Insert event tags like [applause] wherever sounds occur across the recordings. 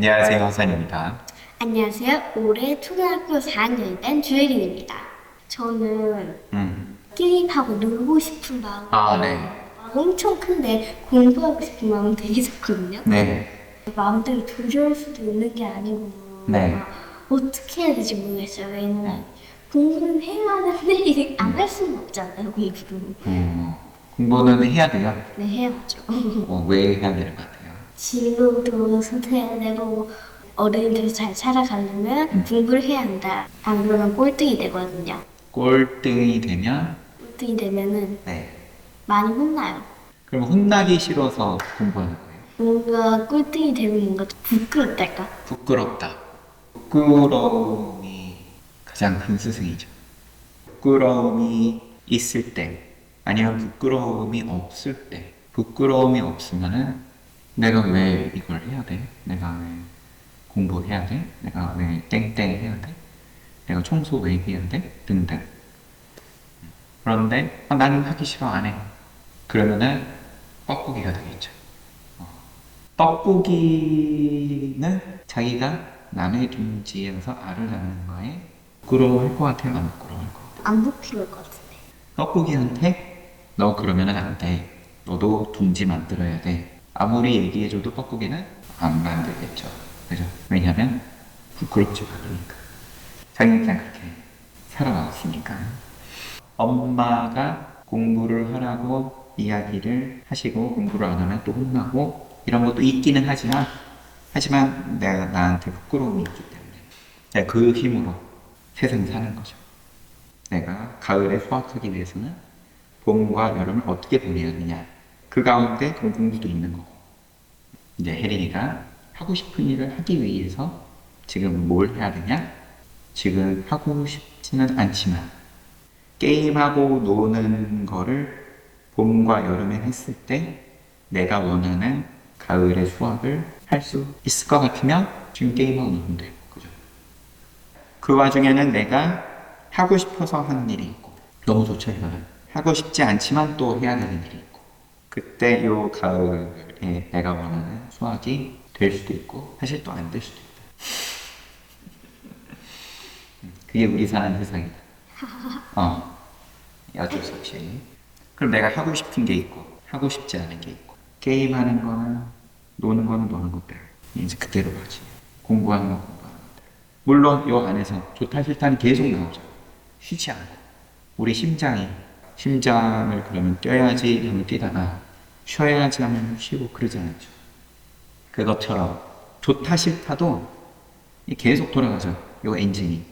안녕하세요, 허산입니다. 안녕하세요. 올해 초등학교 4학년이 된 주혜린입니다. 저는 음. 게임하고 놀고 싶은 마음 아, 네. 엄청 큰데 공부하고 싶은 마음은 되게 작거든요. 네. 마음대로 조절할 수도 있는 게 아니고 네. 막 어떻게 해야 될지 모르겠어요. 왜냐면 공부는 해야 하는데 안 할 수는 없잖아요. 공부도. 음, 공부는 해야 돼요. 네, 해야죠. 어, 왜 해야 되는 것 같아요? 진로 도 선택해야 되고 어른들 잘 살아가려면 음. 공부를 해야 한다. 안 그러면 꼴등이 되거든요. 꼴등이 되면, 꼴등이 되면은 네. 많이 많이 혼나요. 그럼 혼나기 싫어서 공부하는 거예요. 뭔가 꼴등이 되면 뭔가 좀 부끄럽달까? 부끄럽다. 부끄러움이 가장 큰 스승이죠. 부끄러움이 있을 때, 아니면 부끄러움이 없을 때, 부끄러움이 없으면은 내가 왜 이걸 해야 돼? 내가 왜 공부해야 돼? 내가 왜 땡땡 해야 돼? 내가 청소 왜 해야 돼? 등등. 그런데 아, 나는 하기 싫어 안 해. 그러면은 뻐꾸기가 되겠죠. 떡볶이는 자기가 남의 둥지에서 알을 낳는 거에 부끄러워할 것 같아요? 안 부끄러워할 것 같아요? 안 부끄러울 것 같은데. 떡국이한테 너 그러면은 안 돼. 너도 둥지 만들어야 돼. 아무리 얘기해줘도 떡국이는 안 만들겠죠. 그죠? 왜냐면 부끄럽지가 않으니까. 자기는 그냥 그렇게 살아왔으니까. 엄마가 공부를 하라고 이야기를 하시고 공부를 안 하면 또 혼나고 이런 것도 있기는 하지만 하지만 내가 나한테 부끄러움이 있기 때문에 그 힘으로 세상 사는 거죠. 내가 가을에 수학하기 위해서는 봄과 여름을 어떻게 보내야 하느냐. 그 가운데 공부도 있는 거고. 이제 혜린이가 하고 싶은 일을 하기 위해서 지금 뭘 해야 되냐? 지금 하고 싶지는 않지만 게임하고 노는 거를 봄과 여름에 했을 때 내가 원하는 가을의 수학을 할 수 있을 것 같으면 지금 게임하고 노는 돼. 그죠? 그 와중에는 내가 하고 싶어서 하는 일이 있고 너무 좋죠 이거는 하고 싶지 않지만 또 해야 되는 일이 있고 그때 요 가을에 내가 원하는 수학이 될 수도 있고 사실 또 안 될 수도 있다. 음, [laughs] 그게 우리 사는 세상이다. 어 어쩔 수 없이 그럼 내가 하고 싶은 게 있고 하고 싶지 않은 게 있고 게임하는 거는 노는 거는 노는 것대로 이제 그대로 가지. 공부하는 거 공부하는 것대로 물론 요 안에서 좋다 싫다는 계속 나오죠. 쉬지 않고. 우리 심장이 심장을 그러면 뛰어야지 하면 뛰다가 쉬어야지 하면 쉬고 그러지 않죠 그것처럼 좋다 싫다도 이 계속 돌아가죠. 요 엔진이.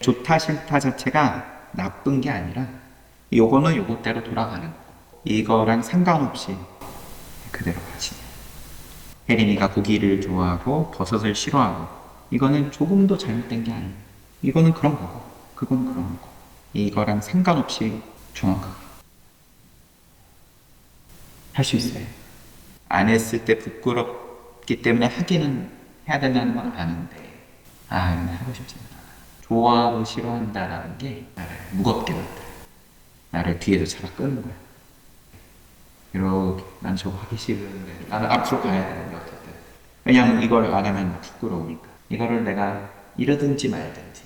좋다 싫다 자체가 나쁜 게 아니라 요거는 요것대로 돌아가는 거. 이거랑 상관없이 그대로 가지 혜린이가 고기를 좋아하고 버섯을 싫어하고 이거는 조금도 잘못된 게 아니에요. 이거는 그런 거고 그건 그런 거고. 이거랑 상관없이 정확하게 할 수 있어요. 안 했을 때 부끄럽기 때문에 하기는 해야 된다는 건 아는데. 아 이건 하고 싶지 않아 좋아하고 싫어한다라는 게 나를 무겁게 만들어 나를 뒤에서 잡아 끄는 거야. 이렇게 난 저거 하기 싫은데 나는 앞으로 가야 되는데 어쨌든. 왜냐면 이걸 안 하면 부끄러우니까. 이거를 내가 이러든지 말든지.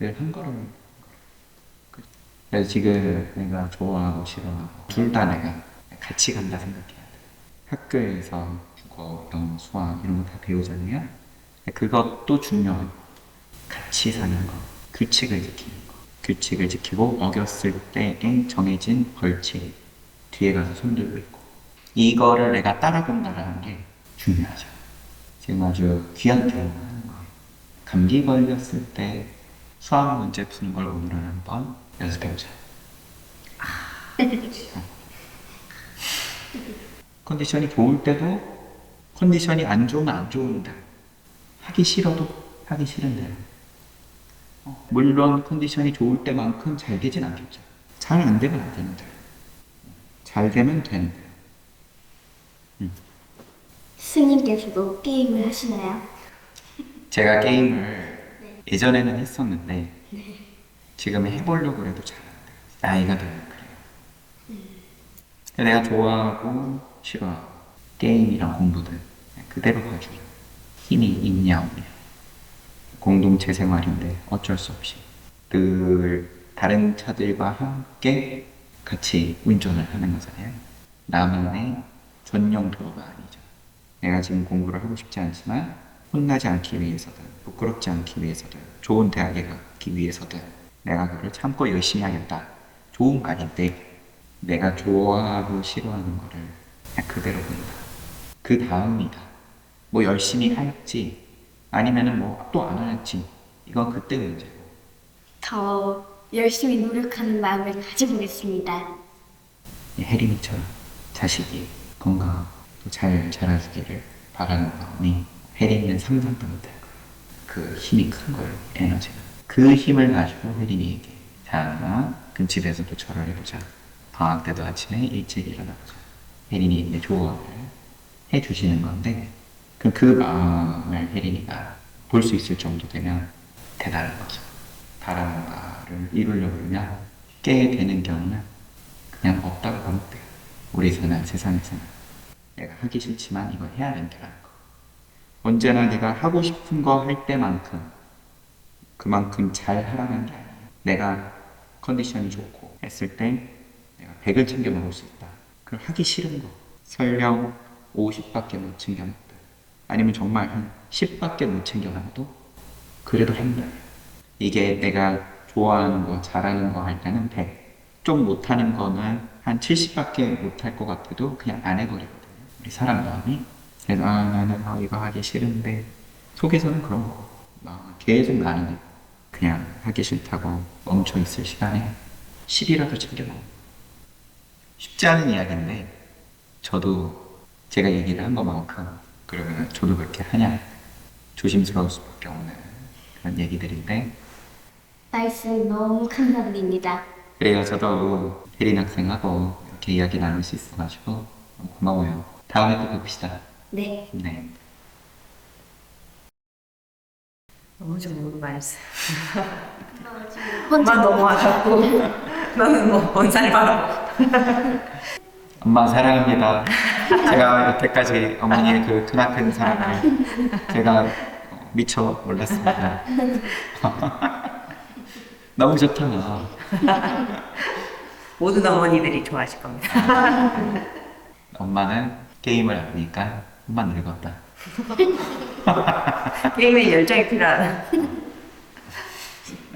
늘 한 걸음 그래서 지금 내가 좋아하고 싫어하고 둘 다 내가 같이 간다 생각해야 돼 학교에서 국어, 영어, 수학 이런 거 다 배우잖아요. 그것도 중요하고 같이 사는 거. 규칙을 지키는 거. 규칙을 지키고 어겼을 때에 정해진 벌칙 뒤에 가서 손들고 있고. 이거를 내가 따라본다라는 게 중요하죠. 지금 아주 귀한 경험을 하는 거예요. 감기 걸렸을 때 수학 문제 푸는 걸 오늘은 한번 연습해보자 컨디션이 좋을 때도 컨디션이 안 좋으면 안 좋은다 하기 싫어도 하기 싫은 대로 어, 물론 컨디션이 좋을 때만큼 잘 되진 않겠죠. 잘 안 되면 안 되는 대로. 잘 되면 되는 대로. 스님께서도 게임을 하시나요? 제가 게임을 예전에는 했었는데 지금 해보려고 해도 잘. 나이가 들면 그래요. 내가 좋아하고 싫어하고 게임이랑 공부들 그 그대로 봐줘요. 힘이 있냐 없냐. 공동체 생활인데 어쩔 수 없이 늘 다른 차들과 함께 같이 운전을 하는 거잖아요. 나만의 전용 도로가 아니죠. 내가 지금 공부를 하고 싶지 않지만 혼나지 않기 위해서든 부끄럽지 않기 위해서든 좋은 대학에 가기 위해서든 내가 그걸 참고 열심히 하겠다. 좋은 말인데 내가 좋아하고 싫어하는 거를 그냥 그대로 본다. 그 다음이다. 뭐 열심히 할지 아니면은 뭐 또 안 할지 이건 그때 문제고 더 열심히 노력하는 마음을 가져보겠습니다. 이 혜림이처럼 자식이 건강하고 또잘 자라주기를 바라는 마음이 혜림이는 상상도 못할 거예요. 그 힘이 큰 거예요, 에너지가. 그 힘을 가지고 혜림이에게 자, 그럼 집에서도 절을 해보자. 방학 때도 아침에 일찍 일어나보자. 혜림이 이제 조언을 해주시는 건데 그럼 그 마음을 혜림이가 볼 수 있을 정도 되면 대단한 거죠. 바라는 바를 이루려면 깨 되는 경우는 그냥 없다고 보면 돼요. 우리 사는 세상에서는 내가 하기 싫지만 이거 해야 된다는 거. 언제나 내가 하고 싶은 거 할 때만큼 그만큼 잘 하라는 게 아니에요. 내가 컨디션이 좋고 했을 때 내가 100을 챙겨 먹을 수 있다. 그럼 하기 싫은 거. 설령 50밖에 못 챙겨 먹다. 아니면 정말 한 10밖에 못 챙겨 먹어도 그래도 한다. 이게 내가 좋아하는 거, 잘하는 거 할 때는 100. 좀 못하는 거는 한 70밖에 못할 것 같아도 그냥 안 해버리거든요. 우리 사람 마음이. 그래서 아, 나는 아, 이거 하기 싫은데 속에서는 그런 거. 아, 계속 나는 그냥 하기 싫다고 멈춰 있을 시간에 10이라도 챙겨 먹어. 쉽지 않은 이야기인데 저도 제가 얘기를 한 것만큼 그러면 저도 그렇게 하냐 조심스러울 수밖에 없는 그런 얘기들인데 말씀 너무 감사드립니다. 그래요 저도 혜린 학생하고 이렇게 이야기 나눌 수 있어가지고 고마워요 다음에 또 봅시다 네. 네 너무 좋은 말씀. 혼자 엄마 너무 하셨고 너는 뭐 원산을 바라고. 엄마 사랑합니다 제가 여태까지 어머니의 그 크나큰 사랑을 제가 미처 몰랐습니다 [laughs] 너무 좋다 모든 어머니들이 좋아하실 겁니다. 엄마는 게임을 안 하니까 엄마 늙었다 [laughs] 게임에 열정이 필요하다.